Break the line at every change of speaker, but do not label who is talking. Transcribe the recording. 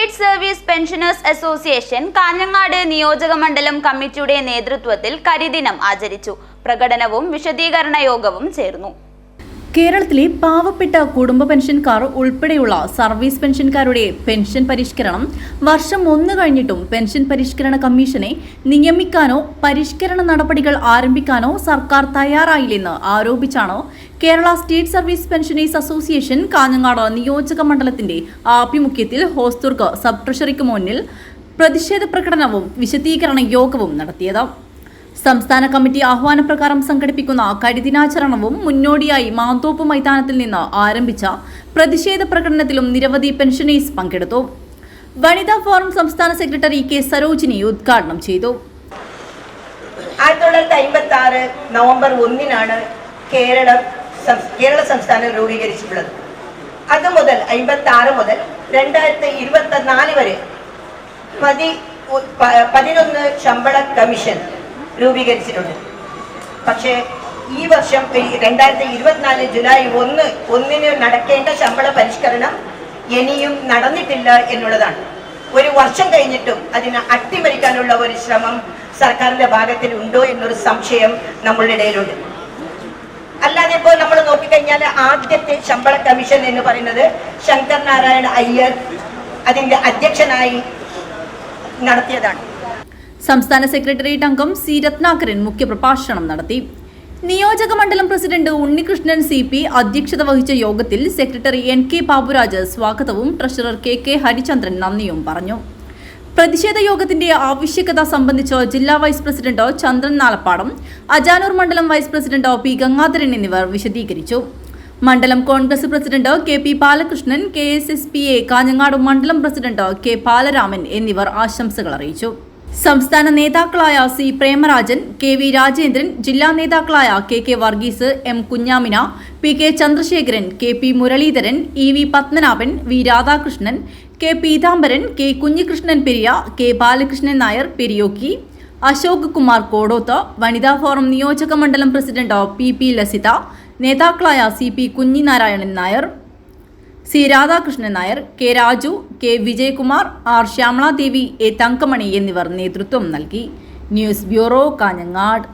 State service pensioners association Kanhangad നിയോജക മണ്ഡലം കമ്മിറ്റിയുടെ നേതൃത്വത്തിൽ കരിദിനം ആചരിച്ചു. പ്രകടനവും വിശദീകരണ യോഗവും ചേർന്നു.
കേരളത്തിലെ പാവപ്പെട്ട കുടുംബ പെൻഷൻകാർ ഉൾപ്പെടെയുള്ള സർവീസ് പെൻഷൻകാരുടെ പെൻഷൻ പരിഷ്കരണം വർഷം ഒന്ന് കഴിഞ്ഞിട്ടും പെൻഷൻ പരിഷ്കരണ കമ്മീഷനെ നിയമിക്കാനോ പരിഷ്കരണ നടപടികൾ ആരംഭിക്കാനോ സർക്കാർ തയ്യാറായില്ലെന്ന് ആരോപിച്ചാണ് Kerala state service pensioners association Kanhangad നിയോജക മണ്ഡലത്തിന്റെ ആഭിമുഖ്യത്തിൽ ഹോസ്തുർക്ക് സബ് ട്രഷറിക്ക് മുന്നിൽ പ്രതിഷേധ പ്രകടനവും വിശദീകരണ യോഗവും നടത്തിയത്. സംസ്ഥാന കമ്മിറ്റി ആഹ്വാനപ്രകാരം സംഘടിപ്പിക്കുന്ന കരിദിനാചരണവും മുന്നോടിയായി മാന്തോപ്പ് മൈതാനത്തിൽ നിന്ന് ആരംഭിച്ച പ്രതിഷേധ പ്രകടനത്തിലും നിരവധി പെൻഷനേഴ്സ് പങ്കെടുത്തു. വനിതാ ഫോറം സംസ്ഥാന സെക്രട്ടറി കെ സരോജിനി ഉദ്ഘാടനം ചെയ്തു.
ആയിരത്തി തൊള്ളായിരത്തി അമ്പത്തി ആറ് നവംബർ ഒന്നിനാണ് കേരളം കേരള സംസ്ഥാനം രൂപീകരിച്ചിട്ടുള്ളത്. അത് മുതൽ അമ്പത്തി ആറ് മുതൽ രണ്ടായിരത്തി ഇരുപത്തി നാല് വരെ പതി പതിനൊന്ന് ശമ്പള കമ്മീഷൻ രൂപീകരിച്ചിട്ടുണ്ട് പക്ഷേ ഈ വർഷം രണ്ടായിരത്തി ഇരുപത്തിനാല് ജൂലൈ ഒന്ന് ഒന്നിന് നടക്കേണ്ട ശമ്പള പരിഷ്കരണം ഇനിയും നടന്നിട്ടില്ല എന്നുള്ളതാണ്. ഒരു വർഷം കഴിഞ്ഞിട്ടും അതിന് അട്ടിമറിക്കാനുള്ള ഒരു ശ്രമം സർക്കാരിന്റെ ഭാഗത്തിൽ ഉണ്ടോ എന്നൊരു സംശയം നമ്മളുടെ ഇടയിലുണ്ട്. അല്ലാതെ ഇപ്പോൾ നമ്മൾ നോക്കിക്കഴിഞ്ഞാൽ ആദ്യത്തെ ശമ്പള കമ്മീഷൻ എന്ന് പറയുന്നത് ശങ്കർ നാരായണ അയ്യർ അതിന്റെ അധ്യക്ഷനായി നടത്തിയതാണ്.
സംസ്ഥാന സെക്രട്ടേറിയറ്റ് അംഗം സി രത്നാകരൻ മുഖ്യപ്രഭാഷണം നടത്തി. നിയോജക മണ്ഡലം പ്രസിഡന്റ് ഉണ്ണികൃഷ്ണൻ സി പി അധ്യക്ഷത വഹിച്ച യോഗത്തിൽ സെക്രട്ടറി എൻ കെ ബാബുരാജ് സ്വാഗതവും ട്രഷറർ കെ കെ ഹരിചന്ദ്രൻ നന്ദിയും പറഞ്ഞു. പ്രതിഷേധ യോഗത്തിന്റെ ആവശ്യകത സംബന്ധിച്ച് ജില്ലാ വൈസ് പ്രസിഡന്റ് ചന്ദ്രൻ നാലപ്പാടം അജാനൂർ മണ്ഡലം വൈസ് പ്രസിഡന്റ് പി ഗംഗാധരൻ എന്നിവർ വിശദീകരിച്ചു. മണ്ഡലം Congress president K P Balakrishnan K S S P A Kanhangad മണ്ഡലം പ്രസിഡന്റ് കെ ബാലരാമൻ എന്നിവർ ആശംസകൾ അറിയിച്ചു. സംസ്ഥാന നേതാക്കളായ C Premarajan K V Rajendran ജില്ലാ നേതാക്കളായ K K Varghese M Kunhamina P K Chandrasekharan K P Muraleedharan E V Padmanabhan V Radhakrishnan K Peethambaran K Kunhikrishnan Periya K Balakrishnan Nair Periyokki Ashok Kumar Kodoth വനിതാ forum നിയോജക മണ്ഡലം പ്രസിഡന്റ് പി പി ലസിത നേതാക്കളായ C P Kunhinarayanan Nair C Radhakrishnan Nair K Raju K Vijayakumar R Shyamaladevi A Thankamani എന്നിവർ നേതൃത്വം നൽകി. News bureau Kanhangad.